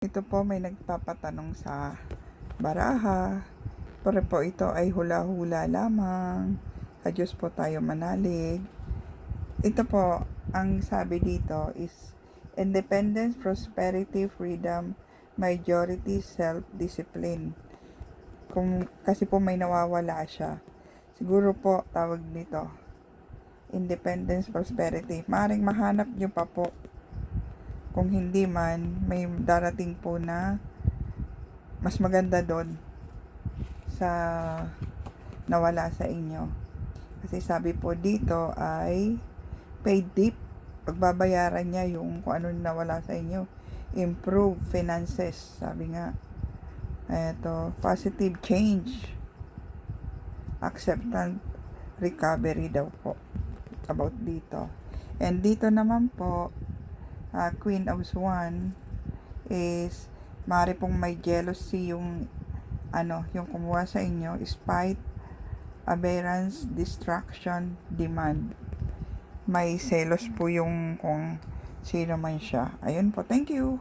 Ito po may nagpapatanong sa baraha. Pero po ito ay hula-hula lamang. Sa Diyos po tayo manalig. Ito po, ang sabi dito is independence, prosperity, freedom, majority, self-discipline. Kung, kasi po may nawawala siya. Siguro po tawag nito independence, prosperity. Maring mahanap nyo pa po kung hindi man, may darating po na mas maganda doon sa nawala sa inyo. Kasi sabi po dito ay paid tip. Pagbabayaran niya yung kung ano nawala sa inyo. Improve finances. Sabi nga. Eto, positive change. Acceptance recovery daw po. About dito. And dito naman po, uh, Queen of Swan is mari pong may jealousy yung ano, yung kumuha sa inyo, spite, aberrance, distraction, demand. May selos po yung kung sino man siya. Ayun po, thank you.